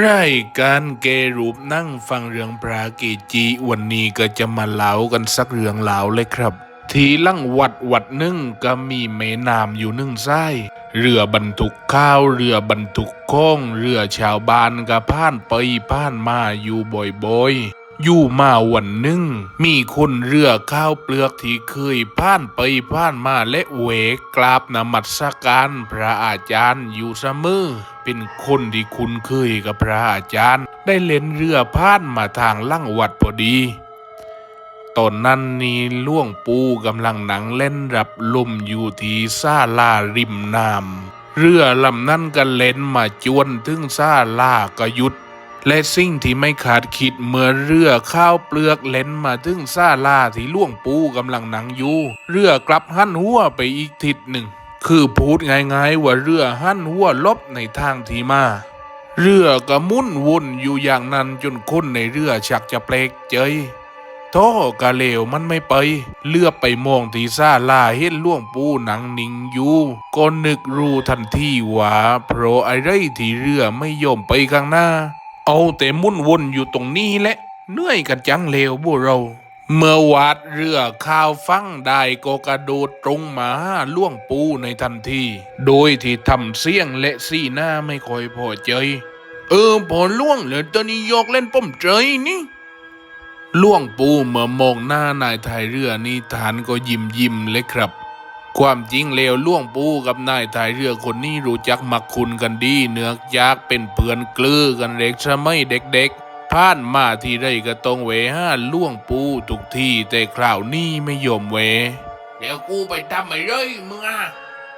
รายการเกรูปนั่งฟังเรื่องพระกีจีวันนี้ก็จะมาเล่ากันสักเรื่องเล่าเลยครับ ทีลั่งวัดวัดหนึ่งก็มีแม่น้ำอยู่หนึ่งไส้เรือบรรทุกข้าวเรือบรรทุกข้องเรือชาวบ้านก็ผ่านไปผ่านมาอยู่บ่อยๆ อยู่มาวันหนึ่ง มีคนเรือข้าวเปลือกที่เคยผ่านไปผ่านมาและเวกกราบนมัสการพระอาจารย์อยู่เสมอเป็นคนที่คุ้นเคยกับพระอาจารย์ ได้เล่นเรือผ่านมาทางลั่งวัดพอดี ตอนนั้นนี่ล่วงปูกำลังหนังเล่นรับลมอยู่ที่ซาลาริมน้ำเรือลำนั้นก็เล่นมาจวนถึงซาลาก็หยุด และสิ่งที่ไม่ขาดคิดเมื่อเรือข้าวเปลือกเล่นมาถึงซาลาที่ล่วงปูกำลังหนังอยู่ เรือกลับหันหัวไปอีกทิศหนึ่ง คือพูดง่ายๆว่าเรือหันหัวลบในทางที่มา เรือก็หมุ่นวนอยู่อย่างนั้นจนคนในเรือชักจะเปลกใจโท่กะเลวมันไม่ไป เลือบไปมองที่ซาลาเห็นล่วงปูหนังนิงอยู่ก็นึกรู้ทันทีว่าเพราะอะไรที่เรือไม่ยอมไปข้างหน้า เอาแต่มุ่นวนอยู่ตรงนี้แหละเหนื่อยกันจังเลวพวกเรา เมื่อวาดเรือข้าวฟังได้ก็กระโดดตรงมาหาล่วงปูในทันที โดยที่ทำเสียงและสีหน้าไม่ค่อยพอใจ เออพอล่วงเลยตอนนี้ยกเล่นป้มใจนี่ล่วงปูเมื่อมองหน้านายทายเรือนี่ฐานก็ยิ้มยิ้มเลยครับ ความจริงเลวล่วงปูกับนายทายเรือคนนี้รู้จักมักคุณกันดี เนือกยากเป็นเพื่อนกลือกันเด็กสมัยเด็กๆผ่านมาที่ไรก็ต้องเวห้าล่วงปูทุกที่แต่คราวนี้ไม่ยอมเวเดี๋ยวกูไปทำไอ้เลยมึงอะ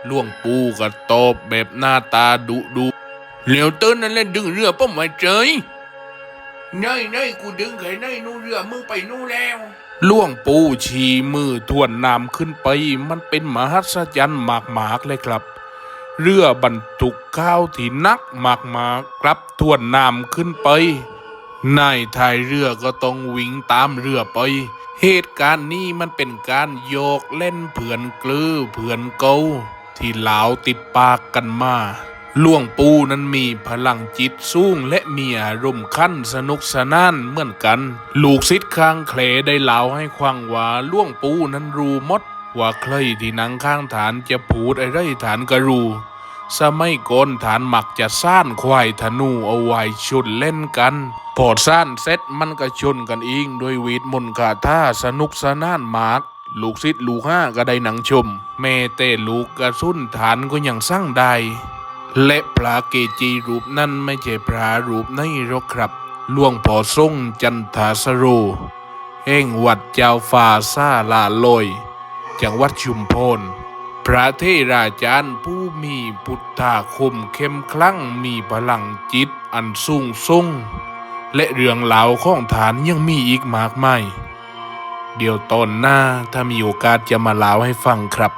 ล่วงปูก็ตอบแบบหน้าตาดุดุเหลียวเติ้นนั่นเล่นดึงเรือป้อมไว้เจย เนยเนยกูดึงไขเนยนู่เรือมึงไปนู่แล้วล่วงปูชีมือทวนน้ำขึ้นไป มันเป็นมหัศจรรย์มากมากเลยครับ เรือบรรทุกข้าวที่นักมากมากๆกลับทวนน้ำขึ้นไปนายทายเรือก็ต้องวิ่งตามเรือไป เหตุการณ์นี้มันเป็นการโยกเล่นเผื่อนกลือเผื่อนเกาที่เหลาวติดปากกันมา ล่วงปูนั้นมีพลังจิตสูงและมีอารมณ์ขั้นสนุกสนานเหมือนกัน ลูกศิษย์ข้างเคลได้เล่าให้ควังว่าล่วงปูนั้นรู้มด ว่าใครที่นั่งข้างฐานจะพูดอะไรฐานก็รู้สมัยก่อนฐานหมักจะซ่านควายธนูเอาไว้ชนเล่นกัน พอซ่านเสร็จมันก็ชนกันเองโดยเวทมนต์คาถาสนุกสนานมากลูกศิษย์ลูกห้าก็ได้หนังชม แม่เต้ลูกกระสุนฐานก็ยังสร้างได้ และพระเกจีรูปนั้นไม่ใช่พระรูปในหรอกครับหลวงพ่อทรงจันทาสโรแห่งวัดเจ้าฟ้าซาลาลอย จังหวัดชุมพรพระเทราจารย์ผู้มีพุทธาคมเข้มคลั่งมีพลังจิตอันสูงส่งและเรื่องราวของฐานยังมีอีกมากมาย เดี๋ยวตอนหน้าถ้ามีโอกาสจะมาเล่าให้ฟังครับ